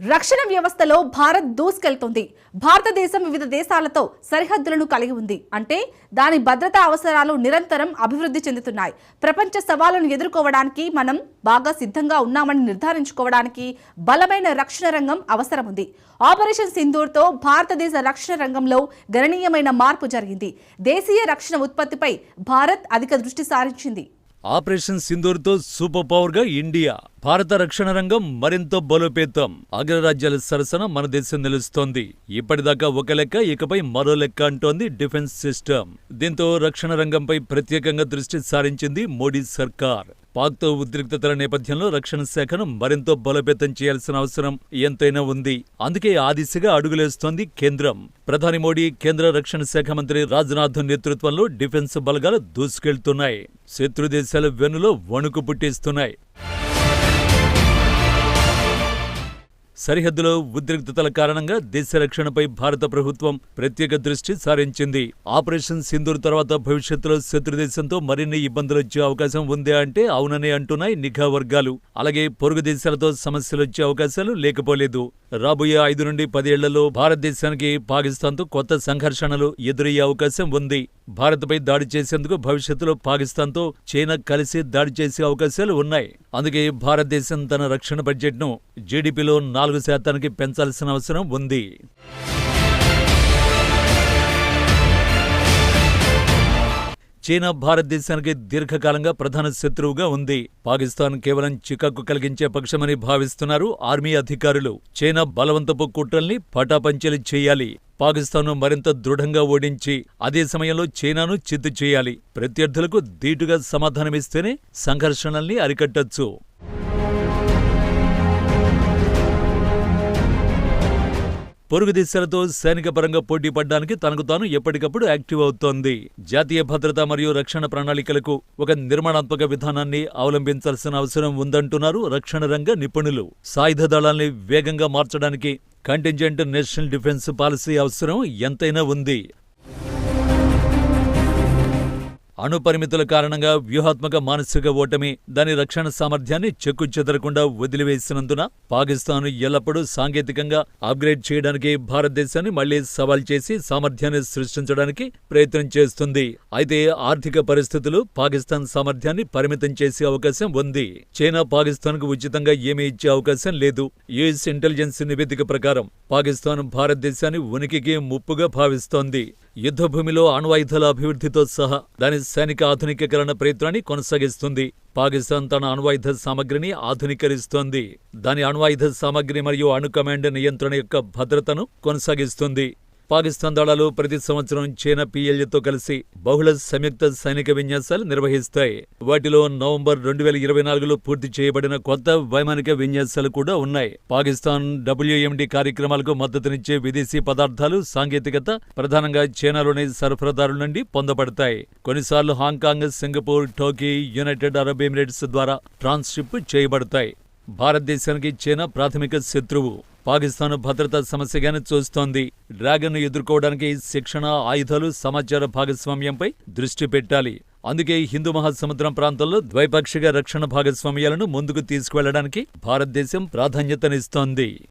రక్షణ వ్యవస్థలో భారత్ దూసుకెళ్తోంది. భారతదేశం వివిధ దేశాలతో సరిహద్దులను కలిగి ఉంది. అంటే దాని భద్రతా అవసరాలు నిరంతరం అభివృద్ధి చెందుతున్నాయి. ప్రపంచ సవాళ్ళను ఎదుర్కోవడానికి మనం బాగా సిద్ధంగా ఉన్నామని నిర్ధారించుకోవడానికి బలమైన రక్షణ రంగం అవసరం ఉంది ఆపరేషన్ సింధూర్తో భారతదేశ రక్షణ రంగంలో గణనీయమైన మార్పు జరిగింది. దేశీయ రక్షణ ఉత్పత్తిపై భారత్ అధిక దృష్టి సారించింది. ఆపరేషన్ సింధూర్తో సూపర్ పవర్గా ఇండియా భారత రక్షణ రంగం మరింత బలోపేతం. అగ్రరాజ్యాల సరసన మన దేశం నిలుస్తోంది. ఇప్పటిదాకా ఒక లెక్క ఇకపై మరో లెక్క అంటోంది డిఫెన్స్ సిస్టమ్. దీంతో రక్షణ రంగంపై ప్రత్యేకంగా దృష్టి సారించింది మోడీ సర్కార్. పాక్తో ఉద్రిక్తతల నేపథ్యంలో రక్షణ శాఖను మరింత బలోపేతం చేయాల్సిన అవసరం ఎంతైనా ఉంది. అందుకే ఆ దిశగా అడుగులేస్తోంది కేంద్రం. ప్రధాని మోడీ కేంద్ర రక్షణ శాఖ మంత్రి రాజ్నాథ్ నేతృత్వంలో డిఫెన్స్ బలగాలు దూసుకెళ్తున్నాయి. శత్రు దేశాల వెన్నులో వణుకు పుట్టిస్తున్నాయి. సరిహద్దులో ఉద్రిక్తతల కారణంగా దేశ రక్షణపై భారత ప్రభుత్వం ప్రత్యేక దృష్టి సారించింది. ఆపరేషన్ సింధూర్ తర్వాత భవిష్యత్తులో శత్రుదేశంతో మరిన్ని ఇబ్బందులు వచ్చే అవకాశం ఉందే అంటే అవుననే అంటున్నాయి నిఘా వర్గాలు. అలాగే పొరుగు దేశాలతో సమస్యలు వచ్చే అవకాశాలు లేకపోలేదు. రాబోయే ఐదు నుండి పదేళ్ళలో భారతదేశానికి పాకిస్తాన్తో కొత్త సంఘర్షణలు ఎదురయ్యే అవకాశం ఉంది. భారత్పై దాడి చేసేందుకు భవిష్యత్తులో పాకిస్తాన్తో చైనా కలిసి దాడి చేసే అవకాశాలు ఉన్నాయి. అందుకే భారతదేశం తన రక్షణ బడ్జెట్ను జీడీపీలో నాలుగు శాతానికి పెంచాల్సిన అవసరం ఉంది. చైనా భారతదేశానికి దీర్ఘకాలంగా ప్రధాన శత్రువుగా ఉంది. పాకిస్తాన్ కేవలం చికాకు కలిగించే పక్షమని భావిస్తున్నారు ఆర్మీ అధికారులు. చైనా బలవంతపు కుట్రల్ని పటాపంచలు చేయాలి. పాకిస్తాన్ను మరింత దృఢంగా ఓడించి అదే సమయంలో చైనాను చిత్తు చేయాలి. ప్రత్యర్థులకు ధీటుగా సమాధానమిస్తేనే సంఘర్షణల్ని అరికట్టొచ్చు. పొరుగు దిశలతో సైనిక పరంగా పోటీ పడ్డానికి తనకు తాను ఎప్పటికప్పుడు యాక్టివ్ అవుతోంది. జాతీయ భద్రత మరియు రక్షణ ప్రణాళికలకు ఒక నిర్మాణాత్మక విధానాన్ని అవలంబించాల్సిన అవసరం ఉందంటున్నారు రక్షణ రంగ నిపుణులు. సాయుధ దళాల్ని వేగంగా మార్చడానికి కంటింజెంట్ నేషనల్ డిఫెన్స్ పాలసీ అవసరం ఎంతైనా ఉంది. అణుపరిమితుల కారణంగా వ్యూహాత్మక మానసిక ఓటమి దాని రక్షణ సామర్థ్యాన్ని చెక్కు చెదరకుండా వదిలివేసినందున పాకిస్తాన్ ఎల్లప్పుడూ సాంకేతికంగా అప్గ్రేడ్ చేయడానికి భారతదేశాన్ని మళ్ళీ సవాల్ చేసి సామర్థ్యాన్ని సృష్టించడానికి ప్రయత్నం చేస్తుంది. అయితే ఆర్థిక పరిస్థితులు పాకిస్తాన్ సామర్థ్యాన్ని పరిమితం చేసే అవకాశం ఉంది. చైనా పాకిస్తాన్కు ఉచితంగా ఏమీ ఇచ్చే అవకాశం లేదు. యుఎస్ ఇంటెలిజెన్స్ నివేదిక ప్రకారం పాకిస్తాన్ భారతదేశాన్ని ఉనికికి ముప్పుగా భావిస్తోంది. యుద్ధభూమిలో అణ్వాయుధాల అభివృద్ధితో సహా దాని సైనిక ఆధునికీకరణ ప్రయత్నాన్ని కొనసాగిస్తుంది. పాకిస్తాన్ తన అణ్వాయుధ సామగ్రిని ఆధునీకరిస్తోంది. దాని అణ్వాయుధ సామగ్రి మరియు అణు కమాండ్ నియంత్రణ యొక్క భద్రతను కొనసాగిస్తుంది. పాకిస్తాన్ దళాలు ప్రతి సంవత్సరం చైనా పిఎల్ఏతో కలిసి బహుళ సంయుక్త సైనిక విన్యాసాలు నిర్వహిస్తాయి. వాటిలో నవంబర్ రెండు వేల ఇరవై నాలుగులో పూర్తి చేయబడిన కొత్త వైమానిక విన్యాసాలు కూడా ఉన్నాయి. పాకిస్తాన్ డబ్ల్యూఎండి కార్యక్రమాలకు మద్దతునిచ్చే విదేశీ పదార్థాలు సాంకేతికత ప్రధానంగా చైనాలోని సరఫరాదారుల నుండి పొందబడతాయి. కొన్నిసార్లు Hong Kong Singapore Tokyo United Arab Emirates ద్వారా ట్రాన్స్షిప్ చేయబడతాయి. భారతదేశానికి చైనా ప్రాథమిక శత్రువు. పాకిస్తాన్ భద్రతా సమస్యగానే చూస్తోంది. డ్రాగన్ను ఎదుర్కోవడానికి శిక్షణ ఆయుధాలు సమాచార భాగస్వామ్యంపై దృష్టి పెట్టాలి. అందుకే హిందూ మహాసముద్రం ప్రాంతంలో ద్వైపాక్షిక రక్షణ భాగస్వామ్యాలను ముందుకు తీసుకువెళ్ళడానికి భారతదేశం ప్రాధాన్యతనిస్తోంది.